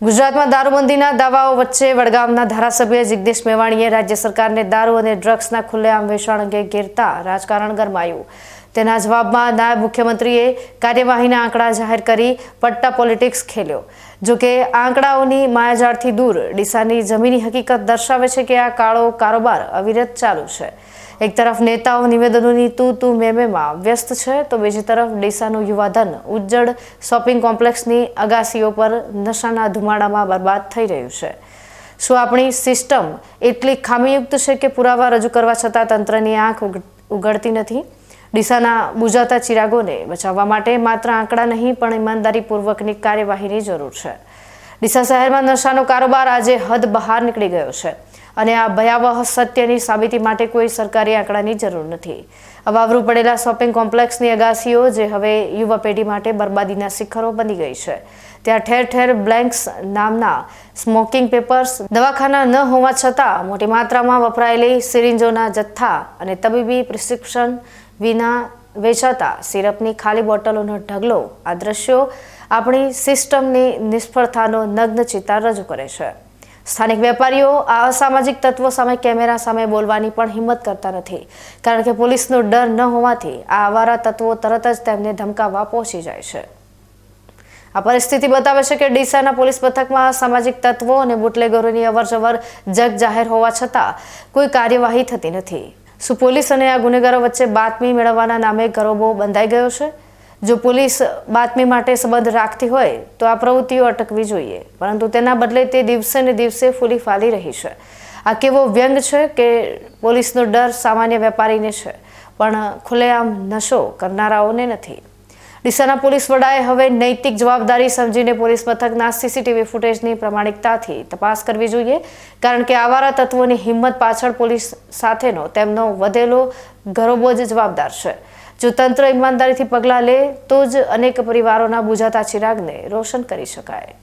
ગુજરાતમાં દારૂબંધીના દાવાઓ વચ્ચે વડગામના ધારાસભ્ય જગદીશ મેવાણીએ રાજ્ય સરકારને દારૂ અને ડ્રગ્સના ખુલ્લેઆમ વેચાણ અંગે ઘેરતા રાજકારણ ગરમાયું. તેના જવાબમાં નાયબ મુખ્યમંત્રીએ કાર્યવાહીના આંકડા જાહેર કરી પટ્ટા પોલિટિક્સ ખેલ્યો. જોકે આંકડાઓની માયાજાળથી દૂર ડીસાની જમીની હકીકત દર્શાવે છે કે આ કાળો કારોબાર અવિરત ચાલુ છે. એક તરફ નેતાઓ નિવેદનોની તું તું મેમેમાં વ્યસ્ત છે, તો બીજી તરફ ડીસાનું યુવાધન ઉજ્જડ શોપિંગ કોમ્પ્લેક્સની અગાસીઓ પર નશાના ધુમાડામાં બરબાદ થઈ રહ્યું છે. શું આપણી સિસ્ટમ એટલી ખામીયુક્ત છે કે પુરાવા રજૂ કરવા છતાં તંત્રની આંખ ઉગડતી નથી? ડીસાના બુજાતા ચિરાગોને બચાવવા માટે માત્ર આંકડા નહીં પણ ઈમાનદારીપૂર્વકની કાર્યવાહીની જરૂર છે. ડીસા શહેરમાં નશાનો કારોબાર આજે હદ બહાર નીકળી ગયો છે. અને આ ભયાવહ સત્યની સાબિતી માટે કોઈ સરકારી આંકડાની જરૂર નથી. અવાવરું પડેલા શોપિંગ કોમ્પ્લેક્સની અગાસીઓ જે હવે યુવા પેઢી માટે બરબાદીના શિખરો બની ગઈ છે. ત્યાં ઠેર ઠેર બ્લેન્ક્સ નામના સ્મોકિંગ પેપર્સ, દવાખાના ન હોવા છતાં મોટી માત્રામાં વપરાયેલી સિરિંજોના જથ્થા અને તબીબી પ્રિસ્ક્રિપ્શન વિના વેચાતા સિરપની ખાલી બોટલોનો ઢગલો, આ દ્રશ્યો આપણી સિસ્ટમની નિષ્ફળતાનો નગ્ન ચિતાર રજૂ કરે છે. સ્થાનિક વેપારીઓ આ અસામાજિક તત્વો સામે કેમેરા સામે બોલવાની પણ હિંમત કરતા નથી, કારણ કે પોલીસનો ડર ન હોવાથી આ આવારા તત્વો તરત જ તેમને ધમકાવવા પહોંચી જાય છે. આ પરિસ્થિતિ બતાવે છે કે ડીસાના પોલીસ મથકમાં સામાજિક તત્વો અને બુટલેગરોની અવરજવર જગ જાહેર હોવા છતાં કોઈ કાર્યવાહી થતી નથી. શું પોલીસ અને આ ગુનેગારો વચ્ચે બાતમી મેળવવાના નામે ગરોબો બંધાઈ ગયો છે? જો પોલીસ બાતમી માટે સંબંધ રાખતી હોય, તો આ પ્રવૃત્તિઓ અટકવી જોઈએ, પરંતુ તેના બદલે તે દિવસે ને દિવસે ફૂલી ફાલી રહી છે. આ કેવો વ્યંગ છે કે પોલીસનો ડર સામાન્ય વેપારીને છે, પણ ખુલ્લેઆમ નશો કરનારાઓને નથી. ડીસાના પોલીસ વડાએ હવે નૈતિક જવાબદારી સમજીને પોલીસ મથકના સીસીટીવી ફૂટેજની પ્રમાણિકતાથી તપાસ કરવી જોઈએ, કારણ કે આવારા તત્વોની હિંમત પાછળ પોલીસ સાથેનો તેમનો વધેલો ગરોબો જ જવાબદાર છે. જો તંત્ર ઈમાનદારીથી પગલાં લે, તો જ અનેક પરિવારોના બુઝાતા ચિરાગને રોશન કરી શકાય.